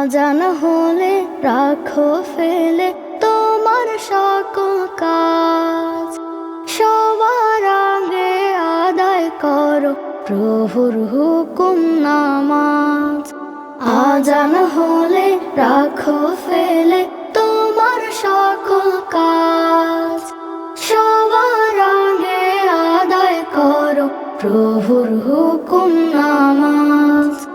আজান হলে, রাখো ফেলে তোমার সকল কাজ। সবার আগে আদায় করো প্রভুর হুকুম নামাজ। আজান হলে, রাখো ফেলে তোমার সকল কাজ। সবার আগে আদায় করো প্রভুর হুকুম নামাজ।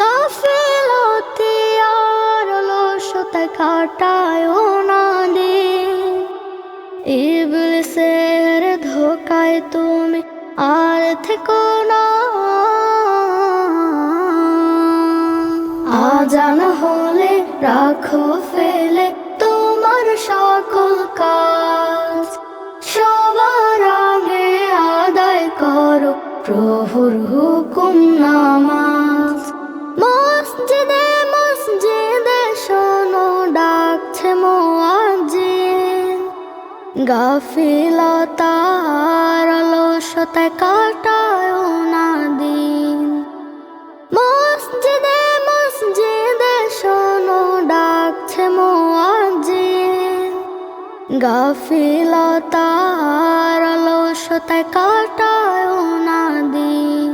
গাফিলতি আর লসতে কাটায় দিন ইবলিসের ধোকায় তুমি আর থেকো না। আজান হলে রাখো ফেলে তোমার সকল কাজ। সবার আগে আদায় করো প্রভুর হুকুম নামাজ মোয়াজিন গাফিলতার অলসতে কাটায় না দিন। মসজিদে মসজিদে শোনো, ডাকছে মোয়াজিন গাফিলতার অলসতে কাটায় না দিন।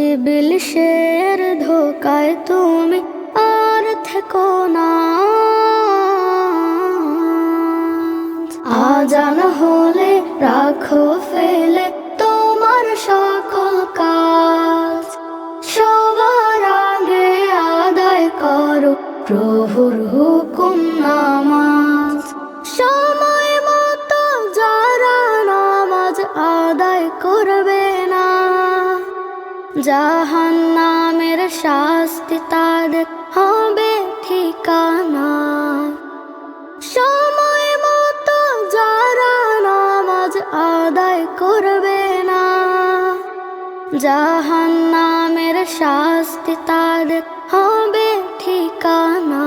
ইবিল শের ধোকায় তুমি আর থেকো না। রাখো ফেলে তোমার সকল কাজ। সবার আগে আদায় করো প্রভুর হুকুম নামাজ। সময় মতো যারা নামাজ আদায় করবে না জাহান নামের শাস্তি তাদের হবে আদায় করবে না। জাহান নামের শাস্তি তাদের হবে ঠিকানা।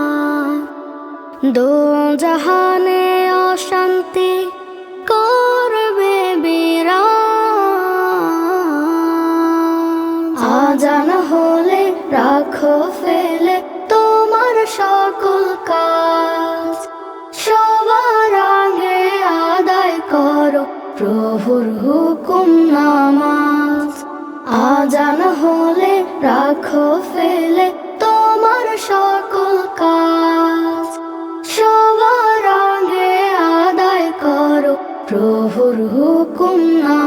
দো জাহানে অশান্তি করবে বিরাম আজান হলে রাখো প্রভুর হুকুম নামাজ। আজান হলে রাখো ফেলে তোমার সকল কাজ। সবার আগে আদায় করো প্রভুর হুকুম নামাজ।